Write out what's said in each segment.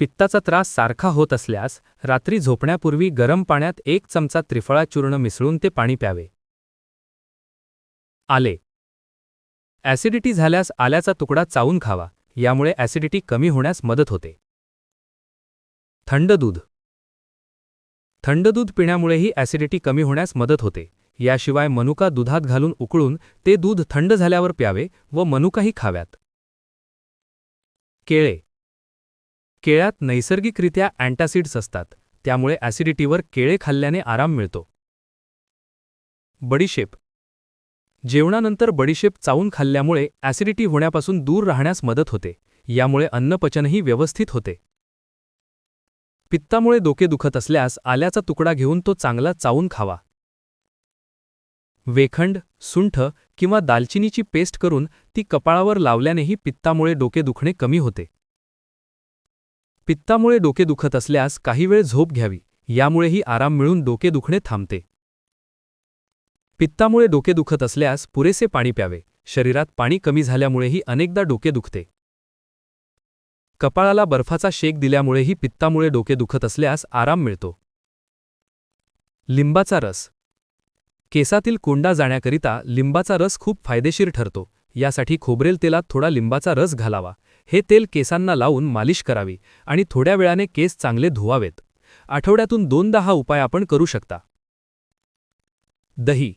पित्ताचा त्रास सारखा होत असल्यास रात्री झोपण्यापूर्वी गरम पाण्यात एक चमचा त्रिफळा चूर्ण मिसळून ते पाणी प्यावे. आले. ॲसिडिटी झाल्यास आल्याचा तुकडा चावून खावा यामुळे ॲसिडिटी कमी होण्यास मदत होते. थंड दूध. थंड दूध पिण्यामुळेही ॲसिडिटी कमी होण्यास मदत होते याशिवाय मनुका दुधात घालून उकळून ते दूध थंड झाल्यावर प्यावे व मनुकाही खाव्यात. केळे. केळ्यात नैसर्गिकरित्या अँटासिड्स असतात त्यामुळे ॲसिडिटीवर केळे खाल्ल्याने आराम मिळतो. बडीशेप. जेवणानंतर बडीशेप चावून खाल्ल्यामुळे ॲसिडिटी होण्यापासून दूर राहण्यास मदत होते यामुळे अन्नपचनही व्यवस्थित होते. पित्तामुळे डोके दुखत असल्यास आल्याचा तुकडा घेऊन तो चांगला चावून खावा. वेखंड सुंठ किंवा दालचिनीची पेस्ट करून ती कपाळावर लावल्यानेही पित्तामुळे डोके दुखणे कमी होते. पित्तामुळे डोके दुखत असल्यास काही वेळ झोप घ्यावी. यामुळेही आराम मिळून डोके दुखणे थांबते. पित्तामुळे डोके दुखत असल्यास पुरेसे पाणी प्यावे. शरीरात पाणी कमी झाल्यामुळेही अनेकदा डोके दुखते. कपाळाला बर्फाचा शेक दिल्यामुळेही पित्तामुळे डोके दुखत असल्यास आराम मिळतो. लिंबाचा रस. केसातील कोंडा जाण्याकरिता लिंबाचा रस खूप फायदेशीर ठरतो. यासाठी खोबरेल तेलात थोडा लिंबाचा रस घालावा. हे तेल केसांना लावून मालिश करावी आणि थोड्या वेळाने केस चांगले धुवावेत. आठवड्यातून दोनदा हा उपाय आपण करू शकता. दही.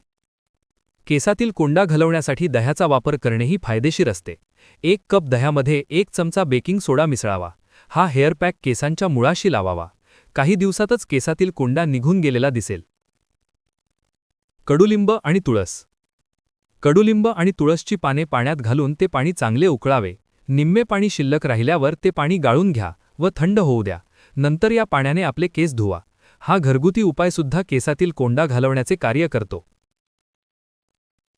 केसातील कोंडा घालवण्यासाठी दह्याचा वापर करणेही फायदेशीर असते. एक कप दह्यामध्ये एक चमचा बेकिंग सोडा मिसळावा. हा हेअर पॅक केसांच्या मुळाशी लावावा. काही दिवसातच केसातील कोंडा निघून गेलेला दिसेल. कडुलिंब आणि तुळस. कडुलिंब आणि तुळसची पाने पाण्यात घालून ते पाणी चांगले उकळावे. निम्मे पाणी शिल्लक राहिल्यावर ते पाणी गाळून घ्या व थंड होऊ द्या. नंतर या पाण्याने आपले केस धुवा. हा घरगुती उपायसुद्धा केसातील कोंडा घालवण्याचे कार्य करतो.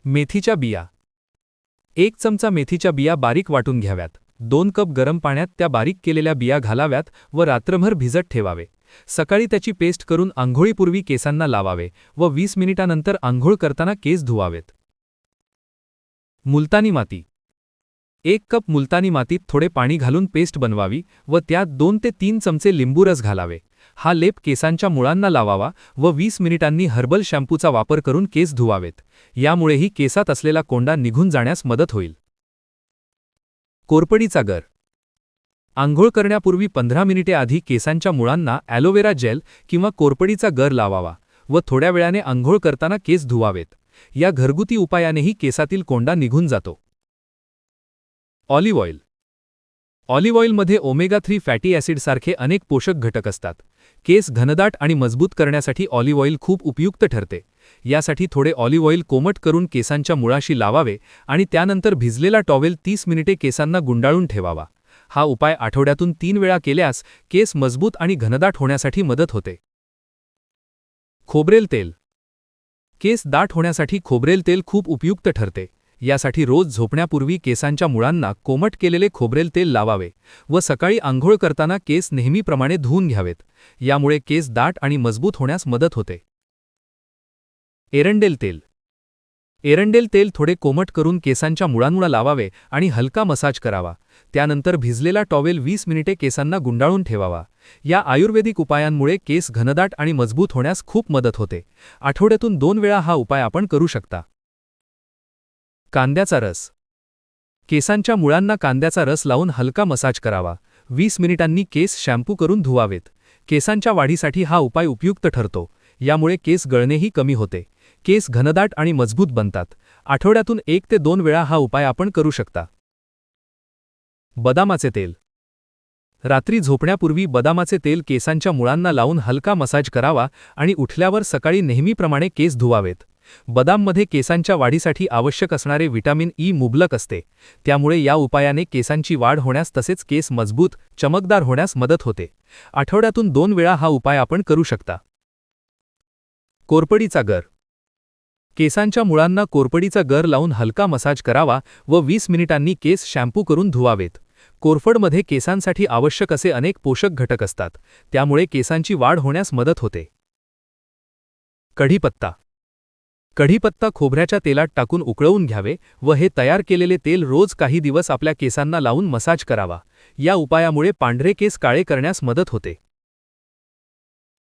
मेथीच्या बिया. एक चमचा मेथीच्या बिया बारीक वाटून घ्याव्यात. दोन कप गरम पाण्यात त्या बारीक केलेल्या बिया घालाव्यात व रात्रभर भिजत ठेवावे. सकाळी त्याची पेस्ट करून आंघोळीपूर्वी केसांना लावावे व वीस मिनिटानंतर आंघोळ करताना केस धुवावेत. मुलतानी माती. एक कप मुलतानी मातीत थोडे पाणी घालून पेस्ट बनवावी व त्यात दोन ते तीन चमचे लिंबू रस घालावे. हा लेप केसांच्या मुळांना लावावा व वीस मिनिटांनी हर्बल शॅम्पूचा वापर करून केस धुवावेत. यामुळेही केसात असलेला कोंडा निघून जाण्यास मदत होईल. कोरपडीचा गर. आंघोळ करण्यापूर्वी पंधरा मिनिटे आधी केसांच्या मुळांना ॲलोवेरा जेल किंवा कोरपडीचा गर लावावा व थोड्या वेळाने आंघोळ करताना केस धुवावेत. या घरगुती उपायानेही केसातील कोंडा निघून जातो. Olive oil. ऑलिव्ह ऑइलमध्ये ओमेगा थ्री फॅटी ॲसिडसारखे अनेक पोषक घटक असतात. केस घनदाट आणि मजबूत करण्यासाठी ऑलिव्ह ऑइल खूप उपयुक्त ठरते. यासाठी थोडे ऑलिव्ह ऑइल कोमट करून केसांच्या मुळाशी लावावे आणि त्यानंतर भिजलेला टॉवेल तीस मिनिटे केसांना गुंडाळून ठेवावा. हा उपाय आठवड्यातून तीन वेळा केल्यास केस मजबूत आणि घनदाट होण्यासाठी मदत होते. खोबरेल तेल. केस दाट होण्यासाठी खोबरेल तेल खूप उपयुक्त ठरते. यासाठी रोज झोपण्यापूर्वी केसांच्या मुळांना कोमट केलेले खोबरेल तेल लावावे व सकाळी आंघोळ करताना केस नेहमीप्रमाणे धुवून घ्यावेत. यामुळे केस दाट आणि मजबूत होण्यास मदत होते. एरंडेल तेल. एरंडेल तेल थोडे कोमट करून केसांच्या मुळांमुळा लावावे आणि हलका मसाज करावा. त्यानंतर भिजलेला टॉवेल वीस मिनिटे केसांना गुंडाळून ठेवावा. या आयुर्वेदिक उपायांमुळे केस घनदाट आणि मजबूत होण्यास खूप मदत होते. आठवड्यातून दोन वेळा हा उपाय आपण करू शकता. कांद्याचा रस. केसांच्या मुळांना कांद्याचा रस लावून हलका मसाज करावा. वीस मिनिटांनी केस शॅम्पू करून धुवावेत. केसांच्या वाढीसाठी हा उपाय उपयुक्त ठरतो. यामुळे केस गळणेही कमी होते. केस घनदाट आणि मजबूत बनतात. आठवड्यातून एक ते दोन वेळा हा उपाय आपण करू शकता. बदामाचे तेल. रात्री झोपण्यापूर्वी बदामाचे तेल केसांच्या मुळांना लावून हलका मसाज करावा आणि उठल्यावर सकाळी नेहमीप्रमाणे केस धुवावेत. बदाममध्ये केसांच्या वाढीसाठी आवश्यक असणारे व्हिटॅमिन ई मुबलक असते. त्यामुळे या उपायाने केसांची वाढ होण्यास तसेच केस मजबूत चमकदार होण्यास मदत होते. आठवड्यातून दोन वेळा हा उपाय आपण करू शकता. कोरपडीचा गर. केसांच्या मुळांना कोरपडीचा गर लावून हलका मसाज करावा व वीस मिनिटांनी केस शॅम्पू करून धुवावेत. कोरफडमध्ये केसांसाठी आवश्यक असे अनेक पोषक घटक असतात. त्यामुळे केसांची वाढ होण्यास मदत होते. कढीपत्ता. कढीपत्ता खोबऱ्याच्या तेलात टाकून उकळवून घ्यावे व हे तयार केलेले तेल रोज काही दिवस आपल्या केसांना लावून मसाज करावा. या उपायामुळे पांढरे केस काळे करण्यास मदत होते.